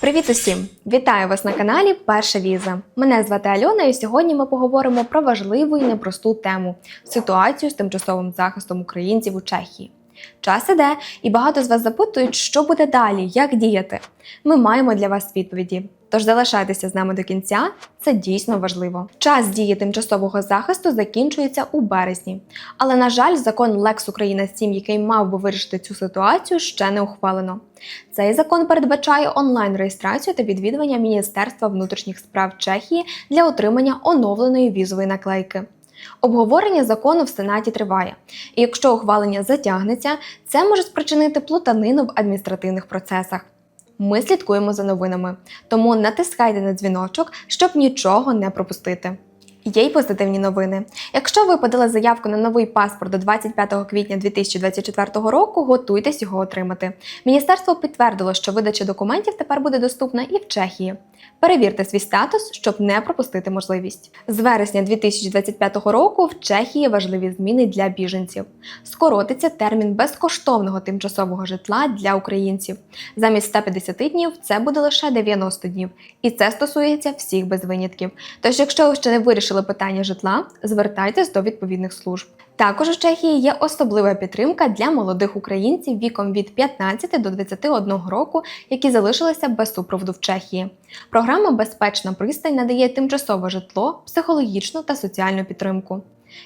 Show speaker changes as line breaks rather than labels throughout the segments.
Привіт усім! Вітаю вас на каналі Перша віза. Мене звати Альона, і сьогодні ми поговоримо про важливу і непросту тему ситуацію з тимчасовим захистом українців у Чехії. Час іде, і багато з вас запитують, що буде далі, як діяти. Ми маємо для вас відповіді. Тож залишайтеся з нами до кінця, це дійсно важливо. Час дії тимчасового захисту закінчується у березні. Але, на жаль, закон Лекс Україна 7, який мав би вирішити цю ситуацію, ще не ухвалено. Цей закон передбачає онлайн-реєстрацію та відвідування Міністерства внутрішніх справ Чехії для отримання оновленої візової наклейки. Обговорення закону в Сенаті триває, і якщо ухвалення затягнеться, це може спричинити плутанину в адміністративних процесах. Ми слідкуємо за новинами, тому натискайте на дзвіночок, щоб нічого не пропустити. Є й позитивні новини. Якщо ви подали заявку на новий паспорт до 25 квітня 2024 року, готуйтесь його отримати. Міністерство підтвердило, що видача документів тепер буде доступна і в Чехії. Перевірте свій статус, щоб не пропустити можливість. З вересня 2025 року в Чехії важливі зміни для біженців. Скоротиться термін безкоштовного тимчасового житла для українців. Замість 150 днів це буде лише 90 днів, і це стосується всіх без винятків. Тож, якщо ви ще не вирішили питання житла, звертайтесь до відповідних служб. Також у Чехії є особлива підтримка для молодих українців віком від 15 до 21 року, які залишилися без супроводу в Чехії. Програма Безпечна пристань надає тимчасове житло, психологічну та соціальну підтримку.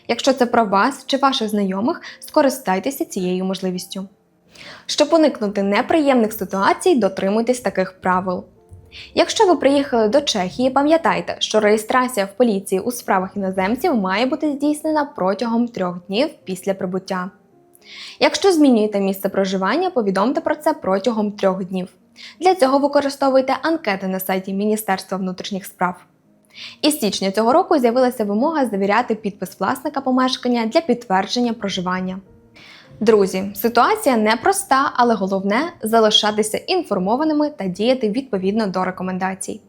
Якщо це про вас чи ваших знайомих, скористайтеся цією можливістю. Щоб уникнути неприємних ситуацій, дотримуйтесь таких правил. Якщо ви приїхали до Чехії, пам'ятайте, що реєстрація в поліції у справах іноземців має бути здійснена протягом трьох днів після прибуття. Якщо змінюєте місце проживання, повідомте про це протягом трьох днів. Для цього використовуйте анкети на сайті Міністерства внутрішніх справ. Із січня цього року з'явилася вимога завіряти підпис власника помешкання для підтвердження проживання. Друзі, ситуація непроста, але головне залишатися інформованими та діяти відповідно до рекомендацій.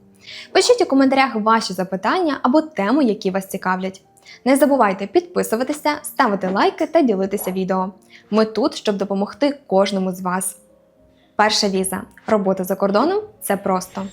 Пишіть у коментарях ваші запитання або теми, які вас цікавлять. Не забувайте підписуватися, ставити лайки та ділитися відео. Ми тут, щоб допомогти кожному з вас. Перша віза. Робота за кордоном це просто.